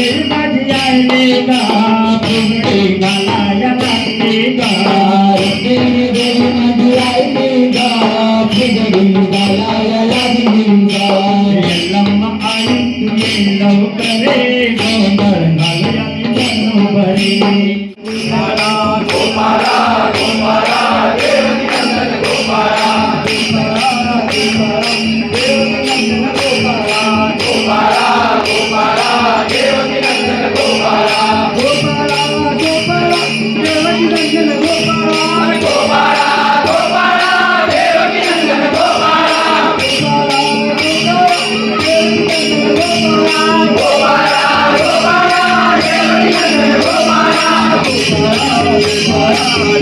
मंदिर बज जाएगा घूमने मनाया बनेगा तेरी देवी बज जाएगा फिगड़ी बनाया लगेगा लम्ब आई लव करे गोबर नाया बनो बड़े कुमारा कुमारा कुमारा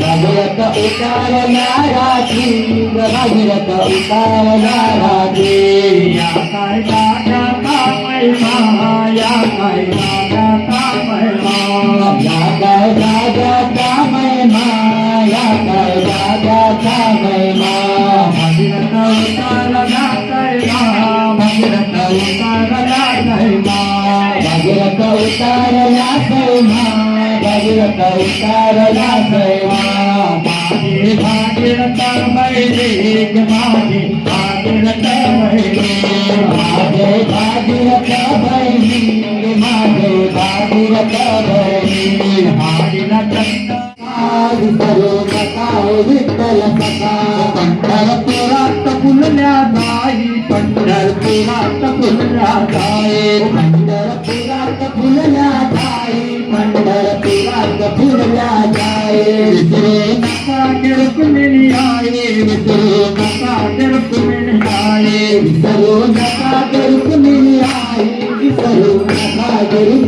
భగవత ఉతార నారాజీ భగవత ఉతార నారాజీ కాయ కాయ కాయ ప్రేమ దైవత వికారణ ప్రేమ భాగ్యన తమయే మాది భాగ్యన తమయే మాదే భాగ్యన తమయే మాదే భాగ్యన తమయే భాగ్యన తమయే విస్తరు కథావు విత్తల కథా పండర పురాత పుల్లాదాయి పండర పురాత పుల్లాదాయి పండర పురాత పుల్ల மண்டலத்தில் அந்த புகழாதாயே காண்டிருக்குமிழியாயே காண்டிருக்குமிழியாயே சரோ காண்டிருக்குமிழியாயே சரோ காண்டிருக்கும்